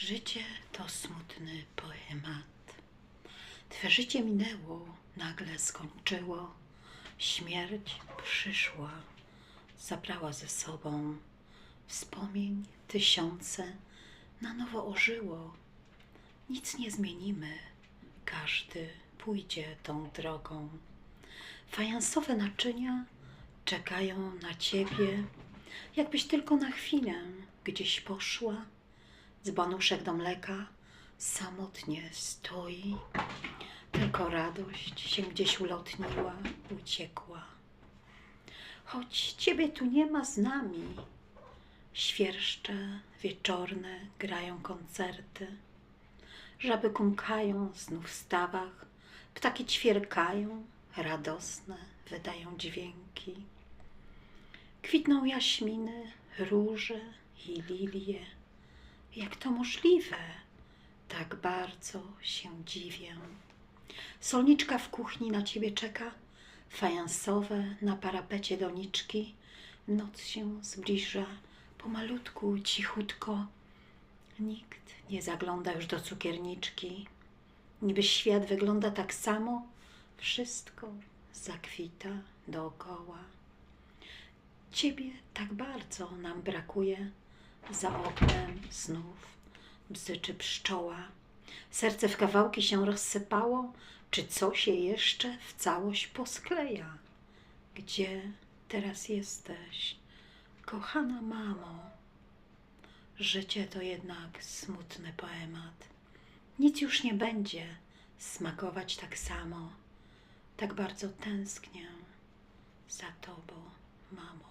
Życie to smutny poemat. Twe życie minęło, nagle skończyło. Śmierć przyszła, zabrała ze sobą wspomnień tysiące, na nowo ożyło. Nic nie zmienimy, każdy pójdzie tą drogą. Fajansowe naczynia czekają na ciebie, jakbyś tylko na chwilę gdzieś poszła. Dzbanuszek do mleka samotnie stoi, tylko radość się gdzieś ulotniła, uciekła. Choć ciebie tu nie ma z nami, świerszcze wieczorne grają koncerty, żaby kumkają znów w stawach, ptaki ćwierkają, radosne wydają dźwięki. Kwitną jaśminy, róże i lilie. Jak to możliwe? Tak bardzo się dziwię. Solniczka w kuchni na ciebie czeka, fajansowe na parapecie doniczki. Noc się zbliża, pomalutku, cichutko. Nikt nie zagląda już do cukierniczki. Niby świat wygląda tak samo, wszystko zakwita dookoła. Ciebie tak bardzo nam brakuje, za oknem znów bzyczy pszczoła. Serce w kawałki się rozsypało, czy co się jeszcze w całość poskleja? Gdzie teraz jesteś, kochana mamo? Życie to jednak smutny poemat. Nic już nie będzie smakować tak samo. Tak bardzo tęsknię za tobą, mamo.